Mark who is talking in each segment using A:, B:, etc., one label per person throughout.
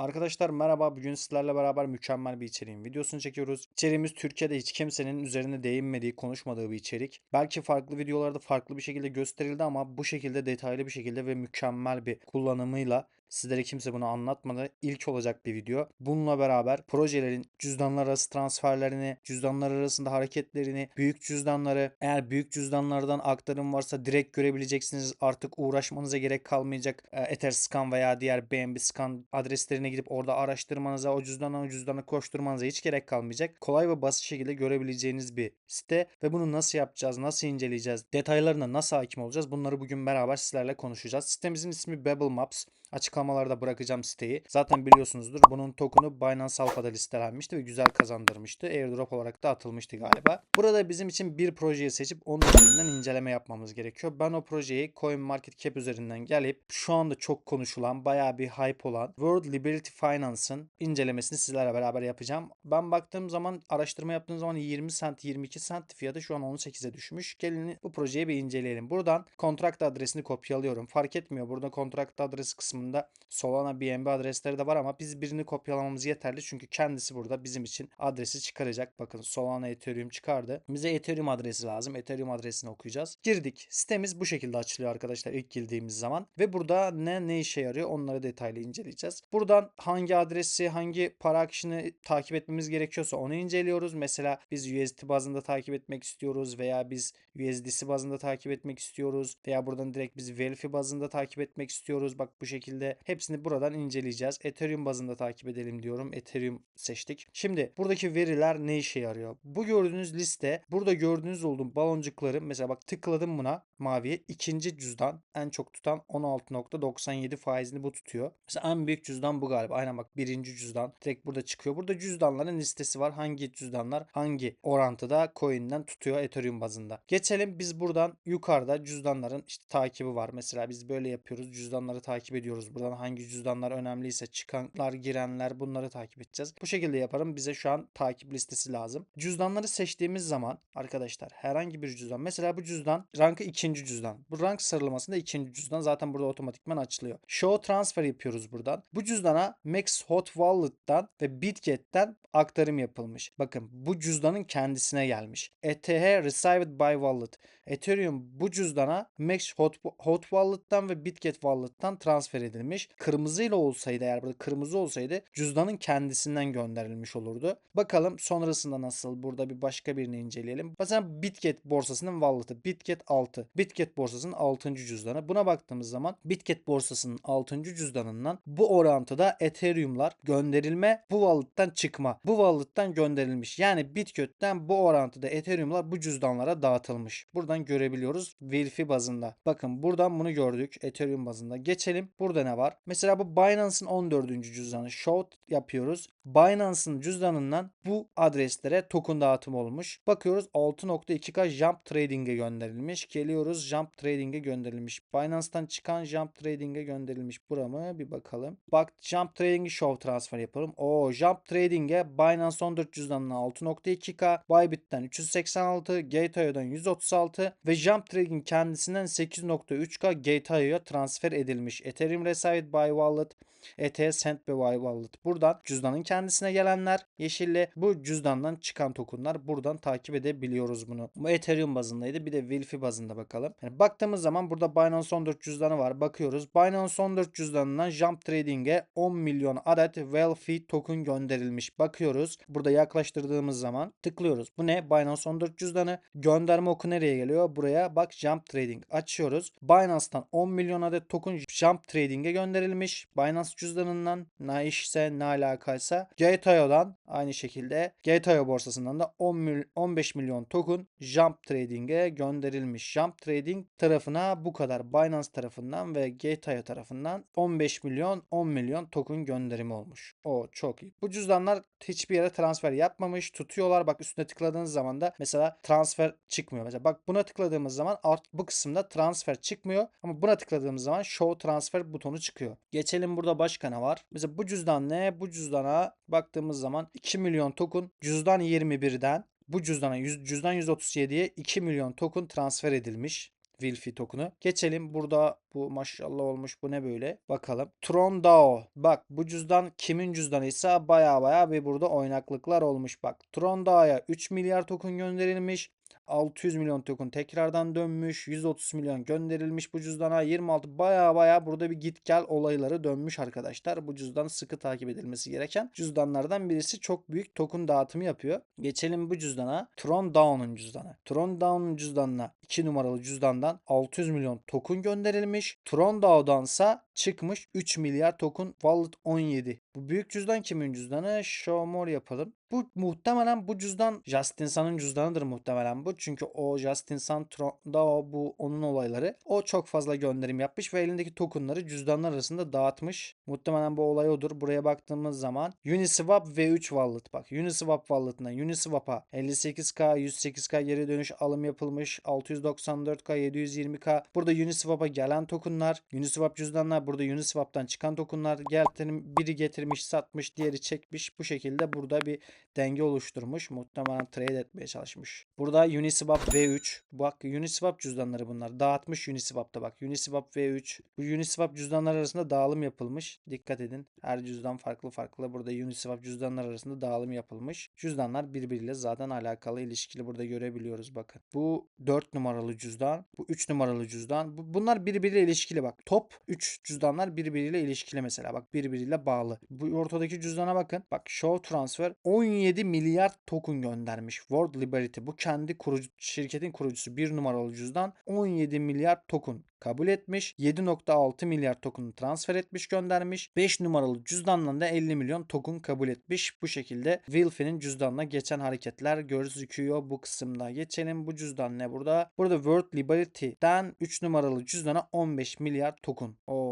A: Arkadaşlar merhaba. Bugün sizlerle beraber mükemmel bir içeriğin videosunu çekiyoruz. İçeriğimiz Türkiye'de hiç kimsenin üzerine değinmediği, konuşmadığı bir içerik. Belki farklı videolarda farklı bir şekilde gösterildi ama bu şekilde detaylı bir şekilde ve mükemmel bir kullanımıyla Sizlere kimse bunu anlatmadı. İlk olacak bir video. Bununla beraber projelerin cüzdanlar arası transferlerini, cüzdanlar arasında hareketlerini, büyük cüzdanları, eğer büyük cüzdanlardan aktarım varsa direkt görebileceksiniz. Artık uğraşmanıza gerek kalmayacak. E, Etherscan veya diğer BNB Scan adreslerine gidip orada araştırmanıza, o cüzdandan o cüzdana koşturmanıza hiç gerek kalmayacak. Kolay ve basit şekilde görebileceğiniz bir site ve bunu nasıl yapacağız, nasıl inceleyeceğiz, detaylarına nasıl hakim olacağız bunları bugün beraber sizlerle konuşacağız. Sitemizin ismi Babel Maps. Açıklamalarda bırakacağım siteyi. Zaten biliyorsunuzdur bunun token'u Binance Alpha'da listelenmişti ve güzel kazandırmıştı. Airdrop olarak da atılmıştı galiba. Burada bizim için bir projeyi seçip onun üzerinden inceleme yapmamız gerekiyor. Ben o projeyi CoinMarketCap üzerinden gelip şu anda çok konuşulan, bayağı bir hype olan World Liberty Finance'ın incelemesini sizlerle beraber yapacağım. Ben baktığım zaman, araştırma yaptığım zaman 20 cent, 22 cent fiyatı şu an 18'e düşmüş. Gelin bu projeyi bir inceleyelim. Buradan kontrakt adresini kopyalıyorum. Fark etmiyor. Burada kontrakt adresi kısmında Solana BNB adresleri de var ama biz birini kopyalamamız yeterli. Çünkü kendisi burada bizim için adresi çıkaracak. Bakın Solana Ethereum çıkardı. Bize Ethereum adresi lazım. Ethereum adresini okuyacağız. Girdik. Sitemiz bu şekilde açılıyor arkadaşlar ilk girdiğimiz zaman. Ve burada ne ne işe yarıyor onları detaylı inceleyeceğiz. Buradan hangi adresi, hangi para akışını takip etmemiz gerekiyorsa onu inceliyoruz. Mesela biz USDT bazında takip etmek istiyoruz veya biz USDC bazında takip etmek istiyoruz veya buradan direkt biz Velfi bazında takip etmek istiyoruz. Bak bu şekilde hepsini buradan inceleyeceğiz. Ethereum bazında takip edelim diyorum. Ethereum seçtik. Şimdi buradaki veriler ne işe yarıyor? Bu gördüğünüz liste burada gördüğünüz olduğum baloncukları mesela bak tıkladım buna maviye. ikinci cüzdan en çok tutan 16.97 faizini bu tutuyor. Mesela en büyük cüzdan bu galiba. Aynen bak birinci cüzdan direkt burada çıkıyor. Burada cüzdanların listesi var. Hangi cüzdanlar hangi orantıda coin'den tutuyor Ethereum bazında. Geçelim biz buradan yukarıda cüzdanların işte takibi var. Mesela biz böyle yapıyoruz. Cüzdanları takip ediyoruz. Buradan hangi cüzdanlar önemliyse çıkanlar, girenler bunları takip edeceğiz. Bu şekilde yaparım. Bize şu an takip listesi lazım. Cüzdanları seçtiğimiz zaman arkadaşlar herhangi bir cüzdan mesela bu cüzdan rankı ikinci cüzdan. Bu rank sıralamasında ikinci cüzdan zaten burada otomatikman açılıyor. Show transfer yapıyoruz buradan. Bu cüzdana Max Hot Wallet'tan ve Bitget'ten aktarım yapılmış. Bakın bu cüzdanın kendisine gelmiş. ETH Received by Wallet. Ethereum bu cüzdana Max Hot, Hot Wallet'tan ve Bitget Wallet'tan transfer edilmiş. Kırmızıyla olsaydı eğer burada kırmızı olsaydı cüzdanın kendisinden gönderilmiş olurdu. Bakalım sonrasında nasıl burada bir başka birini inceleyelim. Mesela Bitget borsasının wallet'ı Bitget 6. Bitget borsasının 6. cüzdanı. Buna baktığımız zaman Bitget borsasının 6. cüzdanından bu orantıda Ethereum'lar gönderilme bu wallet'tan çıkma. Bu wallet'tan gönderilmiş. Yani Bitget'ten bu orantıda Ethereum'lar bu cüzdanlara dağıtılmış. Buradan görebiliyoruz. Verify bazında. Bakın buradan bunu gördük. Ethereum bazında. Geçelim. Burada ne var? Mesela bu Binance'ın 14. cüzdanı. Short yapıyoruz. Binance'ın cüzdanından bu adreslere token dağıtımı olmuş. Bakıyoruz 6.2K Jump Trading'e gönderilmiş. Geliyoruz Jump Trading'e gönderilmiş. Binance'tan çıkan Jump Trading'e gönderilmiş. Bura mı? Bir bakalım. Bak Jump Trading'i Show transfer yapalım. O Jump Trading'e Binance 14 cüzdanına 6.2K, Bybit'ten 386, Gate.io'dan 136 ve Jump Trading kendisinden 8.3K Gate.io'ya transfer edilmiş. Ethereum Received by Wallet, ETH Sent by Wallet. Buradan cüzdanın kendisine gelenler yeşille bu cüzdandan çıkan tokenlar buradan takip edebiliyoruz bunu. Bu Ethereum bazındaydı. Bir de Wilfi bazında bakalım. Yani baktığımız zaman burada Binance 14 cüzdanı var. Bakıyoruz. Binance 14 cüzdanından Jump Trading'e 10 milyon adet Wealthy token gönderilmiş. Bakıyoruz. Burada yaklaştırdığımız zaman tıklıyoruz. Bu ne? Binance 14 cüzdanı. Gönderme oku nereye geliyor? Buraya bak Jump Trading. Açıyoruz. Binance'tan 10 milyon adet token Jump Trading'e gönderilmiş. Binance cüzdanından ne işse ne alakaysa Gate.io'dan aynı şekilde Gate.io borsasından da 10 mil, 15 milyon token Jump Trading'e gönderilmiş. Jump Trading tarafına bu kadar Binance tarafından ve Gate.io tarafından 15 milyon 10 milyon token gönderimi olmuş. O çok iyi. Bu cüzdanlar hiçbir yere transfer yapmamış. Tutuyorlar. Bak üstüne tıkladığınız zaman da mesela transfer çıkmıyor. Mesela bak buna tıkladığımız zaman art bu kısımda transfer çıkmıyor. Ama buna tıkladığımız zaman show transfer butonu çıkıyor. Geçelim burada başka ne var? Mesela bu cüzdan ne? Bu cüzdana baktığımız zaman 2 milyon token cüzdan 21'den bu cüzdana cüzdan 137'ye 2 milyon token transfer edilmiş. Wilfi token'ı. Geçelim burada Bu maşallah olmuş. Bu ne böyle? Bakalım. Tron Dao. Bak bu cüzdan kimin cüzdanıysa baya baya bir burada oynaklıklar olmuş. Bak Tron Dao'ya 3 milyar token gönderilmiş. 600 milyon token tekrardan dönmüş. 130 milyon gönderilmiş bu cüzdana. 26 baya baya burada bir git gel olayları dönmüş arkadaşlar. Bu cüzdan sıkı takip edilmesi gereken cüzdanlardan birisi. Çok büyük token dağıtımı yapıyor. Geçelim bu cüzdana. Tron Down'un cüzdanı. Tron Down'un cüzdanına 2 numaralı cüzdandan 600 milyon token gönderilmiş. Tron Daw'dansa çıkmış 3 milyar token Wallet 17. Bu büyük cüzdan kimin cüzdanı? Show more yapalım. Bu muhtemelen bu cüzdan Justin Sun'ın cüzdanıdır muhtemelen bu. Çünkü o Justin Sun Tron'da o bu onun olayları. O çok fazla gönderim yapmış ve elindeki tokenları cüzdanlar arasında dağıtmış. Muhtemelen bu olay odur. Buraya baktığımız zaman Uniswap V3 Wallet bak. Uniswap Wallet'ına Uniswap'a 58k 108k geri dönüş alım yapılmış. 694k 720k. Burada Uniswap'a gelen tokenlar. Uniswap cüzdanlar burada Uniswap'tan çıkan tokenlar. Gelterim biri getirmiş satmış diğeri çekmiş. Bu şekilde burada bir denge oluşturmuş. Muhtemelen trade etmeye çalışmış. Burada Uniswap V3. Bak Uniswap cüzdanları bunlar. Dağıtmış Uniswap'ta bak. Uniswap V3. Bu Uniswap cüzdanlar arasında dağılım yapılmış. Dikkat edin. Her cüzdan farklı farklı. Burada Uniswap cüzdanlar arasında dağılım yapılmış. Cüzdanlar birbiriyle zaten alakalı ilişkili burada görebiliyoruz bakın. Bu 4 numaralı cüzdan. Bu 3 numaralı cüzdan. Bu, bunlar birbiriyle ilişkili bak. Top 3 cüzdanlar birbiriyle ilişkili mesela. Bak birbiriyle bağlı. Bu ortadaki cüzdana bakın. Bak Show Transfer 17 milyar token göndermiş. World Liberty bu kendi kurucu şirketin kurucusu bir numaralı cüzdan 17 milyar token kabul etmiş. 7.6 milyar token transfer etmiş göndermiş. 5 numaralı cüzdanla da 50 milyon token kabul etmiş. Bu şekilde Wilfie'nin cüzdanına geçen hareketler gözüküyor bu kısımda. Geçelim bu cüzdan ne burada? Burada World Liberty'den 3 numaralı cüzdana 15 milyar token. Oo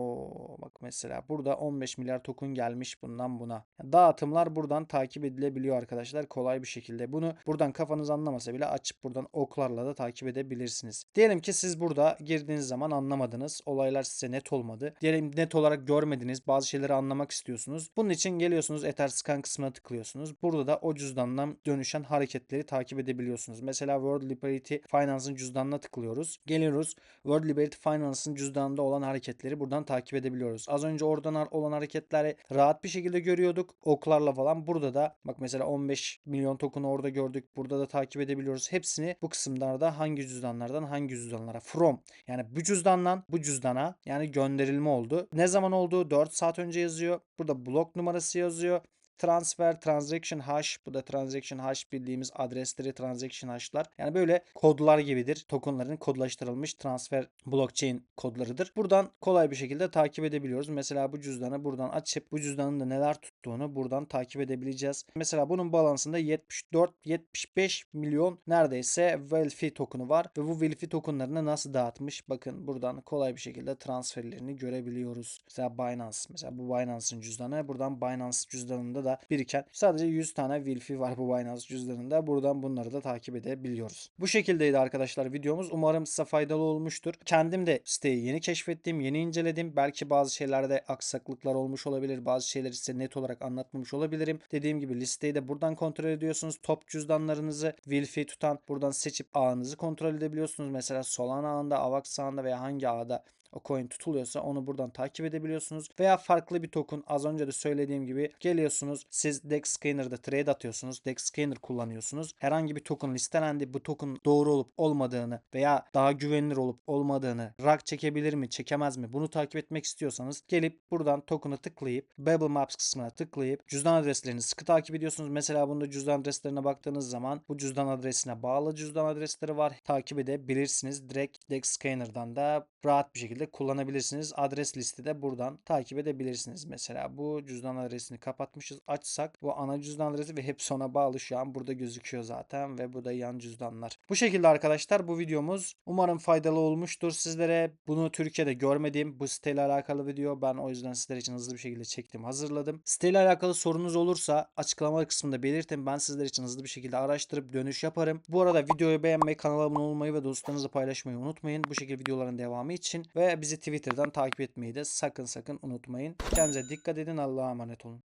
A: bak mesela burada 15 milyar token gelmiş bundan buna. Dağıtımlar buradan takip edilebiliyor arkadaşlar kolay bir şekilde. Bunu buradan kafanız anlamasa bile açıp buradan oklarla da takip edebilirsiniz. Diyelim ki siz burada girdiğiniz zaman anlamadınız. Olaylar size net olmadı. Diyelim net olarak görmediniz. Bazı şeyleri anlamak istiyorsunuz. Bunun için geliyorsunuz Etherscan kısmına tıklıyorsunuz. Burada da o cüzdandan dönüşen hareketleri takip edebiliyorsunuz. Mesela World Liberty Finance'ın cüzdanına tıklıyoruz. Geliyoruz. World Liberty Finance'ın cüzdanında olan hareketleri buradan takip edebiliyoruz. Az önce oradan olan hareketleri rahat bir şekilde görüyorduk. Oklarla falan. Burada da bak mesela 15 milyon token orada gördük. Burada da takip edebiliyoruz. Hepsini bu kısımlarda hangi cüzdanlardan hangi cüzdanlara from yani bu cüzdandan bu cüzdana yani gönderilme oldu. Ne zaman olduğu 4 saat önce yazıyor. Burada blok numarası yazıyor. Transfer, transaction hash. Bu da transaction hash bildiğimiz adresleri transaction hash'lar. Yani böyle kodlar gibidir. Tokenların kodlaştırılmış transfer blockchain kodlarıdır. Buradan kolay bir şekilde takip edebiliyoruz. Mesela bu cüzdanı buradan açıp bu cüzdanın da neler tuttuğunu buradan takip edebileceğiz. Mesela bunun balansında 74-75 milyon neredeyse Welfi token'ı var. Ve bu Welfi token'larını nasıl dağıtmış? Bakın buradan kolay bir şekilde transferlerini görebiliyoruz. Mesela Binance. Mesela bu Binance'ın cüzdanı. Buradan Binance cüzdanında da biriken sadece 100 tane Wilfi var bu Binance cüzdanında. Buradan bunları da takip edebiliyoruz. Bu şekildeydi arkadaşlar videomuz. Umarım size faydalı olmuştur. Kendim de siteyi yeni keşfettim, yeni inceledim. Belki bazı şeylerde aksaklıklar olmuş olabilir. Bazı şeyleri size net olarak anlatmamış olabilirim. Dediğim gibi listeyi de buradan kontrol ediyorsunuz. Top cüzdanlarınızı Wilfi tutan buradan seçip ağınızı kontrol edebiliyorsunuz. Mesela Solana ağında, Avax ağında veya hangi ağda o coin tutuluyorsa onu buradan takip edebiliyorsunuz. Veya farklı bir token az önce de söylediğim gibi geliyorsunuz siz DEX Scanner'da trade atıyorsunuz. DEX Scanner kullanıyorsunuz. Herhangi bir token listelendi. Bu token doğru olup olmadığını veya daha güvenilir olup olmadığını rak çekebilir mi çekemez mi bunu takip etmek istiyorsanız gelip buradan token'ı tıklayıp Babel Maps kısmına tıklayıp cüzdan adreslerini sıkı takip ediyorsunuz. Mesela bunda cüzdan adreslerine baktığınız zaman bu cüzdan adresine bağlı cüzdan adresleri var. Takip edebilirsiniz. Direkt DEX Scanner'dan da rahat bir şekilde kullanabilirsiniz. Adres listi de buradan takip edebilirsiniz. Mesela bu cüzdan adresini kapatmışız. Açsak bu ana cüzdan adresi ve hepsi ona bağlı şu an burada gözüküyor zaten ve bu da yan cüzdanlar. Bu şekilde arkadaşlar bu videomuz umarım faydalı olmuştur. Sizlere bunu Türkiye'de görmediğim bu siteyle alakalı video ben o yüzden sizler için hızlı bir şekilde çektim hazırladım. Siteyle alakalı sorunuz olursa açıklama kısmında belirtin. Ben sizler için hızlı bir şekilde araştırıp dönüş yaparım. Bu arada videoyu beğenmeyi, kanala abone olmayı ve dostlarınızla paylaşmayı unutmayın. Bu şekilde videoların devamı için ve bizi Twitter'dan takip etmeyi de sakın sakın unutmayın. Kendinize dikkat edin. Allah'a emanet olun.